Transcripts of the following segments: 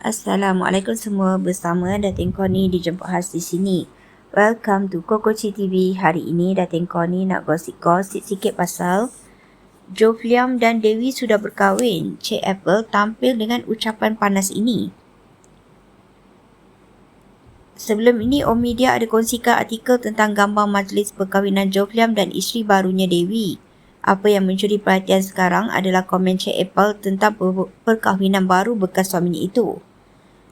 Assalamualaikum semua bersama Datin Koni dijemput khas di sini. Welcome to Kokoci TV. Hari ini Datin Koni nak gosip-gosip sikit pasal Joe Liam dan Dewi sudah berkahwin. Cik Apple tampil dengan ucapan panas ini. Sebelum ini, Om Media ada kongsikan artikel tentang gambar majlis perkahwinan Joe Liam dan isteri barunya Dewi. Apa yang mencuri perhatian sekarang adalah komen Cik Apple tentang perkahwinan baru bekas suaminya itu.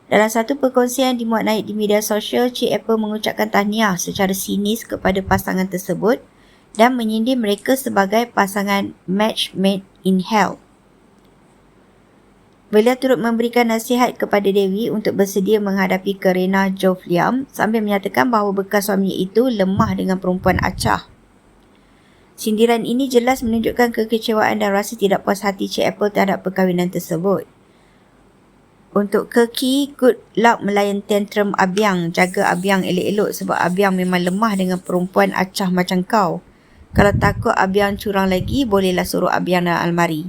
Dalam satu perkongsian dimuat naik di media sosial, Cik Apple mengucapkan tahniah secara sinis kepada pasangan tersebut dan menyindir mereka sebagai pasangan match made in hell. Beliau turut memberikan nasihat kepada Dewi untuk bersedia menghadapi kerena Jove Liam sambil menyatakan bahawa bekas suaminya itu lemah dengan perempuan acah. Sindiran ini jelas menunjukkan kekecewaan dan rasa tidak puas hati Cik Apple terhadap perkahwinan tersebut. Untuk Keki, good luck melayan tantrum Abiang. Jaga Abiang elok-elok sebab Abiang memang lemah dengan perempuan acah macam kau. Kalau takut Abiang curang lagi, bolehlah suruh Abiang dalam almari.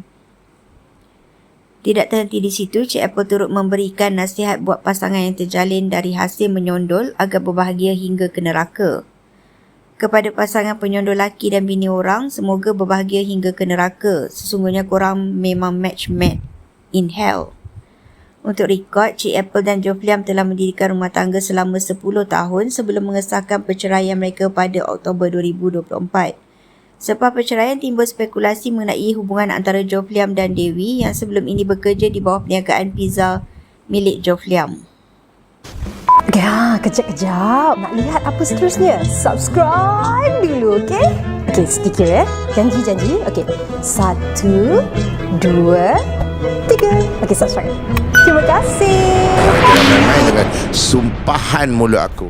Tidak terhenti di situ, Cik Apple turut memberikan nasihat buat pasangan yang terjalin dari hasil menyondol agar berbahagia hingga ke neraka. Kepada pasangan penyondol laki dan bini orang, semoga berbahagia hingga ke neraka. Sesungguhnya korang memang match made in hell. Untuk rekod, Cik Apple dan Joe Liam telah mendirikan rumah tangga selama 10 tahun sebelum mengesahkan perceraian mereka pada Oktober 2024. Selepas perceraian timbul spekulasi mengenai hubungan antara Joe Liam dan Dewi yang sebelum ini bekerja di bawah perniagaan pizza milik Joe Liam. Ya, kejap-kejap. Nak lihat apa seterusnya? Subscribe dulu, okey? Okey, sedikit ya. Janji-janji. Okey. Satu, dua, tiga. Okey, subscribe. Terima kasih. Jangan main-main dengan sumpahan mulut aku.